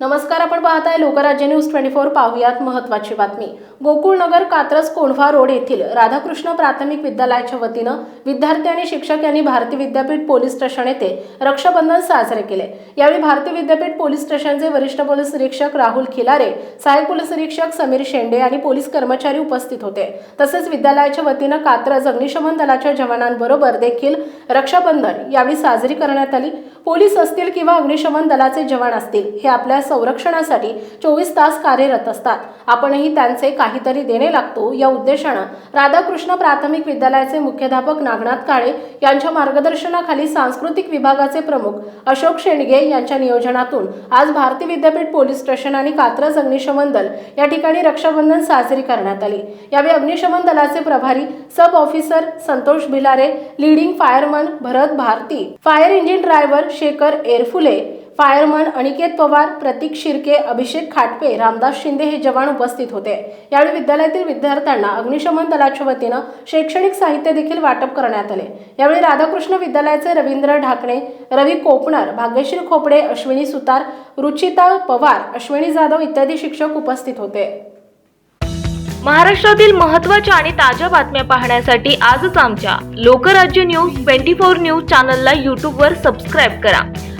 नमस्कार आपण पाहताय लोकराज्य न्यूज ट्वेंटी फोर पाहुयात महत्वाची बातमी. गोकुळनगर कात्रज कोंढवा रोड येथील राधाकृष्ण प्राथमिक विद्यालयाच्या वतीनं विद्यार्थी आणि शिक्षक यांनी भारती विद्यापीठ पोलीस स्टेशन येथे रक्षाबंधन साजरे केले. यावेळी भारती विद्यापीठ पोलीस स्टेशनचे वरिष्ठ पोलीस निरीक्षक राहुल खिलारे सहाय्यक पोलीस निरीक्षक समीर शेंडे आणि पोलीस कर्मचारी उपस्थित होते. तसेच विद्यालयाच्या वतीनं कात्रज अग्निशमन दलाच्या जवानांबरोबर देखील रक्षाबंधन यावेळी साजरी करण्यात आली. पोलीस असतील किंवा अग्निशमन दलाचे जवान असतील हे आपल्या संरक्षणासाठी चोवीस तास कार्यरत असतात. आपणही त्यांचे काहीतरी देणे लागतो या उद्देशानं राधाकृष्ण प्राथमिक विद्यालयाचे मुख्याध्यापक नागनाथ काळे यांच्या मार्गदर्शनाखाली सांस्कृतिक विभागाचे प्रमुख अशोक शेंडगे यांच्या नियोजनातून आज भारती विद्यापीठ पोलीस स्टेशन आणि कात्रज अग्निशमन दल या ठिकाणी रक्षाबंधन साजरी करण्यात आली. यावेळी अग्निशमन दलाचे प्रभारी sub officer Santosh Bhilare leading fireman Bharat Bharati fire engine driver Shekhar Erphule fireman Aniket Pawar Pratik Shirke Abhishek Khatpe Ramdas Shinde हे जवान उपस्थित होते. यावेळी विद्यालयातील विद्यार्थ्यांना अग्निशमन दलाच्या वतीनं शैक्षणिक साहित्य देखील वाटप करण्यात आले. यावेळी राधाकृष्ण विद्यालयाचे रवींद्र ढाकणे रवी कोपणर भाग्यश्री खोपडे अश्विनी सुतार रुचिता पवार अश्विनी जाधव इत्यादी शिक्षक उपस्थित होते. महाराष्ट्रातील महत्त्वाच्या आणि ताज्या बातम्या पाहण्यासाठी आजच आमच्या Lokrajya news twenty four news चॅनलला यूट्यूबवर सबस्क्राईब करा.